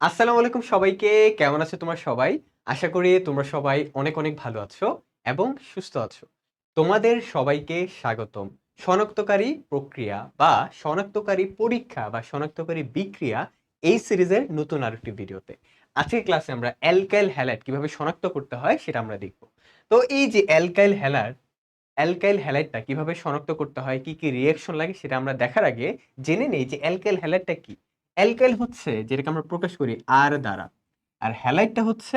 আসসালামু আলাইকুম সবাইকে। কেমন আছো তোমরা সবাই? আশা করি তোমরা সবাই অনেক অনেক ভালো আছো এবং সুস্থ আছো। তোমাদের সবাইকে স্বাগতম। শনাক্তকারী প্রক্রিয়া বা শনাক্তকারী পরীক্ষা বা শনাক্তকারী বিক্রিয়া এই সিরিজের নতুন আরেকটি ভিডিওতে। আজকের ক্লাসে আমরা অ্যালকাইল হ্যালাইড কীভাবে শনাক্ত করতে হয় সেটা আমরা দেখব। তো এই যে অ্যালকাইল হ্যালার অ্যালকাইল হ্যালাইডটা কীভাবে শনাক্ত করতে হয়, কি কি রিয়াকশন লাগে সেটা আমরা দেখার আগে জেনে নেই যে অ্যালকাইল হ্যালাইডটা কি। অ্যালকাইল হচ্ছে যেটাকে আমরা প্রকাশ করি আর দ্বারা। আর হ্যালাইডটা হচ্ছে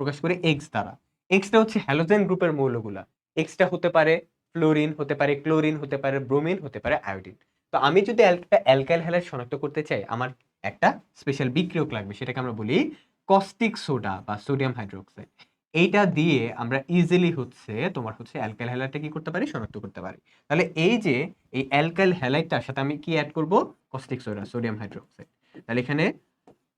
প্রকাশ করি এক্স দ্বারা। এক্সটা হচ্ছে হ্যালোজেন গ্রুপের মৌলগুলা। এক্সটা হতে পারে ফ্লোরিন, হতে পারে ক্লোরিন, হতে পারে ব্রোমিন, হতে পারে আয়োডিন। তো আমি যদি একটা অ্যালকাইল হ্যালাইড শনাক্ত করতে চাই, আমার একটা স্পেশাল বিক্রিয়ক লাগবে, সেটাকে আমরা বলি কস্টিক সোডা বা সোডিয়াম হাইড্রোক্সাইড এইটা দিয়ে আমরা ইজিলি হচ্ছে তোমার হচ্ছে অ্যালকাইল হ্যালাইডটা কি করতে পারি? শনাক্ত করতে পারি। তাহলে এই যে এই অ্যালকাইল হ্যালাইডটার সাথে আমি কি অ্যাড করব? কস্টিক সোডা সোডিয়াম হাইড্রোক্সাইড তাহলে এখানে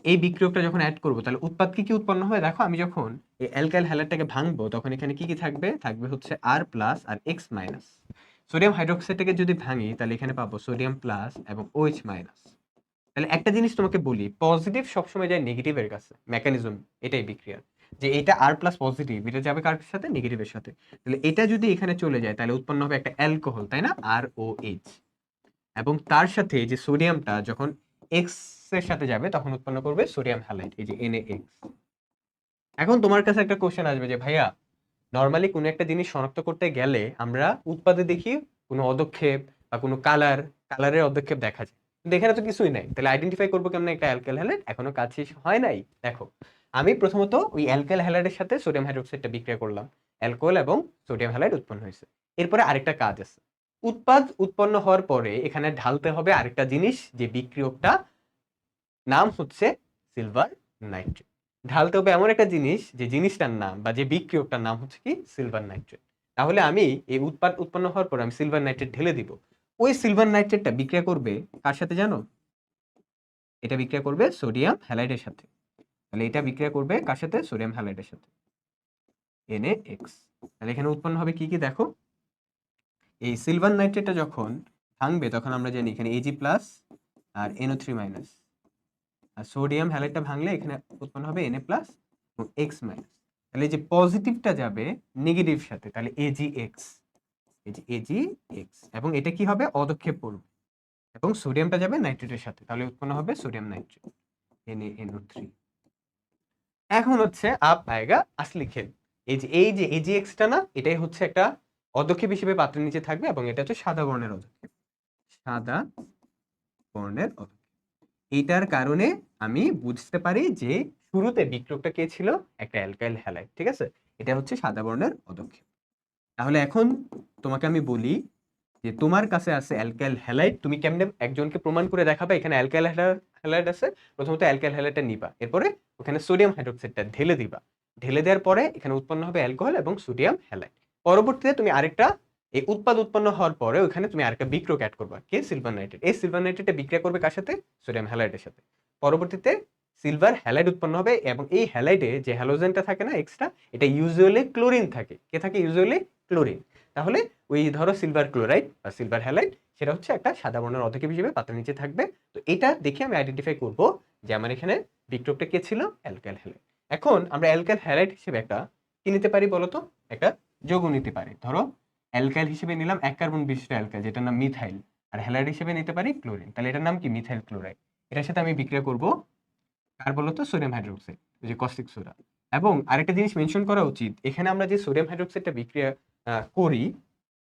এই বিক্রিয়কটা যখন অ্যাড করব, তাহলে উৎপাদ কি কি উৎপন্ন হবে দেখো, আমি যখন এই অ্যালকাইল হ্যালাইডটাকে ভাঙবো, তখন এখানে কি কি থাকবে? থাকবে হচ্ছে আর প্লাস আর এক্স মাইনাস সোডিয়াম হাইড্রোক্সাইডটাকে যদি ভাঙি, তাহলে এখানে পাবো সোডিয়াম প্লাস এবং ওএইচ মাইনাস তাহলে একটা জিনিস তোমাকে বলি পজিটিভ সবসময় যায় নেগেটিভের কাছে মেকানিজম এটাই বিক্রিয়ার যে এটা আর প্লাস পজিটিভ এটা যাবে কার সাথে? নেগেটিভের সাথে। তাহলে এটা যদি এখানে চলে যায়, তাহলে উৎপন্ন হবে একটা অ্যালকোহল তাই না? আর ও এইচ এবং তার সাথে যে সোডিয়ামটা যখন এক্স এর সাথে যাবে, তখন উৎপন্ন করবে সোডিয়াম হ্যালাইড এই যে এনএ এখন তোমার কাছে একটা কোশ্চেন আসবে যে, ভাইয়া নর্মালি কোনো একটা জিনিস শনাক্ত করতে গেলে আমরা উৎপাদে দেখি কোনো অদক্ষেপ বা কোনো কালার কালারের অদক্ষেপ দেখা যায়। কিন্তু এখানে তো কিছুই নাই। তাহলে আইডেন্টিফাই করব কেমন একটা অ্যালকাইল হ্যালাইড এখনও কাজ শেষ হয় নাই। দেখো, আমি প্রথমত ওই অ্যালকাইল হ্যালাইডের সাথে সোডিয়াম হাইড্রোক্সাইডটা বিক্রিয়া করলাম। অ্যালকোহল এবং সোডিয়াম হ্যালাইড উৎপন্ন হয়েছে। এরপরে আরেকটা কাজ আছে। উৎপাদ উৎপন্ন হওয়ার পরে এখানে ঢালতে হবে আরেকটা জিনিস যে বিক্রিয়কটা নাম হচ্ছে সিলভার নাইট্রেট ঢালতে হবে এমন একটা জিনিস যে জিনিসটার নাম বা যে বিক্রিয়কটার নাম হচ্ছে কি সিলভার নাইট্রেট তাহলে আমি এই উৎপাদ উৎপন্ন হওয়ার পর আমি সিলভার নাইট্রেট ঢেলে দিব। ওই সিলভার নাইট্রেটটা বিক্রিয়া করবে কার সাথে জানো? এটা বিক্রিয়া করবে সোডিয়াম হ্যালাইডের সাথে। তাহলে এটা বিক্রিয়া করবে কার সাথে? সোডিয়াম হ্যালাইডের সাথে। এনএ এক্স তাহলে এখানে উৎপন্ন হবে কি কি দেখো? এই সিলভার নাইট্রেটটা যখন ভাঙবে তখন আমরা জানি এখানে এজি প্লাস আর এনও থ্রি মাইনাস আর সোডিয়াম হ্যালাইডটা ভাঙলে এখানে উৎপন্ন হবে এনএ প্লাস এবং এক্স মাইনাস তাহলে যে পজিটিভটা যাবে নেগেটিভ সাথে, তাহলে এজি এক্স এই যে এজি এক্স এবং এটা কি হবে? অদক্ষেপ পড়বে এবং সোডিয়ামটা যাবে নাইট্রেটের সাথে, তাহলে উৎপন্ন হবে sodium nitrate Na NO three এখন হচ্ছে আপ আয়গা আসলি খেল। এই যে এই যে এজি এক্সটা না, এটাই হচ্ছে একটা অদক্ষেপ হিসেবে পাত্রের নিচে থাকবে এবং এটা হচ্ছে সাদা বর্ণের অদক্ষেপ। সাদা বর্ণের অদক্ষেপ। এইটার কারণে আমি বুঝতে পারি যে শুরুতে বিক্রয়টা কে ছিল? একটা অ্যালকাইল হ্যালাইড ঠিক আছে? এটা হচ্ছে সাদা বর্ণের অদক্ষেপ তাহলে এখন তোমাকে আমি বলি যে তোমার কাছে আছে অ্যালকাইল হ্যালাইড তুমি কেমনে একজনকে প্রমাণ করে দেখাবে? এখানে অ্যালকাইল হ্যালাইড আছে। প্রথমত অ্যালকাইল হ্যালাইডটা নিবা। এরপরে ওখানে সোডিয়াম হাইড্রোক্সাইডটা ঢেলে দিবা। ঢেলে দেওয়ার পরে এখানে উৎপন্ন হবে অ্যালকোহল এবং সোডিয়াম হ্যালাইড পরবর্তীতে তুমি আরেকটা এই উৎপাদ উৎপন্ন হওয়ার পরে ওখানে তুমি আরেকটা বিক্রয়ক অ্যাড করবা। কে? সিলভার নাইট্রেট এই সিলভার নাইট্রেটটা বিক্রিয়া করবে কার সাথে? সোডিয়াম হ্যালাইডের সাথে। পরবর্তীতে সিলভার হ্যালাইড উৎপন্ন হবে এবং এই হ্যালাইডে যে হ্যালোজেনটা থাকে না এক্সট্রা এটা ইউজুয়ালি ক্লোরিন থাকে। কে থাকে? ইউজুয়ালি ক্লোরিন তাহলে ওই ধরো সিলভার ক্লোরাইড বা সিলভার হ্যালাইড সেটা হচ্ছে একটা সাদা বর্ণের অধক্ষেপ হিসেবে পাতার নিচে থাকবে। তো এটা দেখে আমি আইডেন্টিফাই করব যে আমার এখানে বিক্রয়টা কে ছিল? অ্যালকাইল হ্যালাইড এখন আমরা অ্যালকাইল হ্যালাইড হিসেবে একটা কি নিতে পারি বলতো? একটা যৌগ নিতে পারি। ধরো অ্যালকাইল হিসেবে নিলাম এক কার্বন বিশিষ্ট অ্যালকাইল, যেটার নাম মিথাইল। আর হ্যালাইড হিসেবে নিতে পারি ক্লোরিন। তাহলে এটার নাম কি? Methyl chloride. এটার সাথে আমি বিক্রিয়া করব কার বলতো সোডিয়াম হাইড্রোক্সাইড যে কস্টিক সোডা এবং আরেকটা জিনিস মেনশন করা উচিত, এখানে আমরা যে সোডিয়াম হাইড্রোক্সাইডটা বিক্রিয়া করি,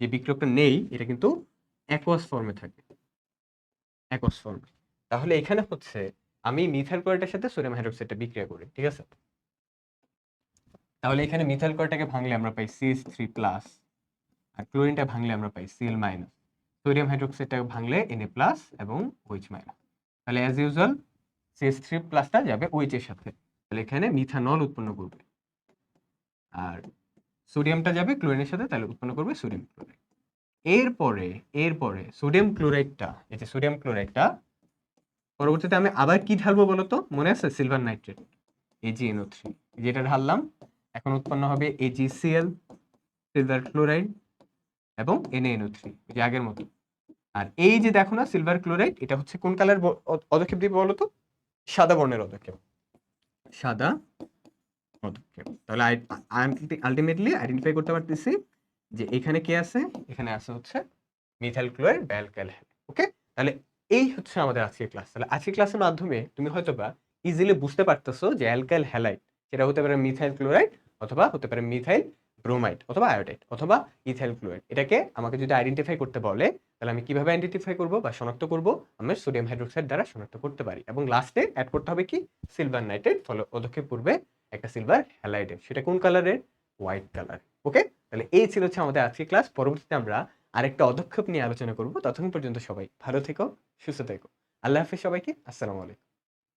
যে বিক্রিয়কটা নেই, এটা কিন্তু অ্যাকোয়াস ফর্মে থাকে। অ্যাকোয়াস ফর্মে তাহলে এখানে হচ্ছে আমি মিথাইল ক্লোরাইডের সাথে সোডিয়াম হাইড্রোক্সাইডটা বিক্রিয়া করি, ঠিক আছে? তাহলে এখানে মিথাইল ক্লোরাইডটাকে ভাঙলে আমরা পাই সিএস থ্রি প্লাস আর ক্লোরিনটা ভাঙলে আমরা পাই সিএল মাইনাস সোডিয়াম হাইড্রোক্সাইডটাকে ভাঙলে এনএ প্লাস এবং ওইচ মাইনাস তাহলে অ্যাজ ইউজুয়াল সিএস থ্রি প্লাসটা যাবে OH এর সাথে। তাহলে এখানে মিথানল উৎপন্ন করবে। আর সোডিয়ামটা যাবে ক্লোরিনের সাথে, তাহলে উৎপন্ন করবে সোডিয়াম ক্লোরাইড এরপরে এরপরে সোডিয়াম ক্লোরাইডটা এই যে সোডিয়াম ক্লোরাইডটা পরবর্তীতে আমি আবার কি ঢালবো বলতো? মনে আছে? সিলভার নাইট্রেট এজিএনও থ্রি যেটা ঢাললাম, এখন উৎপন্ন হবে এজিসিএল সিলভার ক্লোরাইড এবং এনএনও থ্রি যে আগের মতো। আর এই যে দেখো না সিলভার ক্লোরাইড এটা হচ্ছে কোন কালার অদক্ষেপ দিবে বলো তো সাদা বর্ণের অদক্ষেপ সাদা পদক্ষেপ তাহলে আলটিমেটলি আইডেন্টিফাই করতে পারতেছি যে এখানে কি আছে? এখানে আছে হচ্ছে মিথাইল ক্লোরাইড বা অ্যালকাইল ওকে তাহলে এই হচ্ছে আমাদের আজকের ক্লাস তাহলে আজকের ক্লাসের মাধ্যমে তুমি হয়তো বা ইজিলি বুঝতে পারতেছো যে অ্যালকাইল হ্যালাইড সেটা হতে পারে মিথাইল ক্লোরাইড অথবা হতে পারে মিথাইল ব্রোমাইড অথবা আয়োডাইড অথবা ইথাইল ক্লোরাইড এটাকে আমাকে যদি আইডেন্টিফাই করতে বলে, তাহলে আমি কীভাবে আইডেন্টিফাই করব বা শনাক্ত করব? আমি সোডিয়াম হাইড্রোক্সাইড দ্বারা শনাক্ত করতে পারি। এবং লাস্টে অ্যাড করতে হবে কি? সিলভার নাইট্রেট ফলে পদক্ষেপ পূর্বে একটা সিলভার হ্যালাইডে সেটা কোন কালারের হোয়াইট কালার ওকে তাহলে এই ছিল হচ্ছে আমাদের আজকের ক্লাস পরবর্তীতে আমরা আরেকটা অদক্ষেপ নিয়ে আলোচনা করব। ততক্ষণ পর্যন্ত সবাই ভালো থেকো, সুস্থ থেকো। আল্লাহ হাফিজ সবাইকে। আসসালামু আলাইকুম।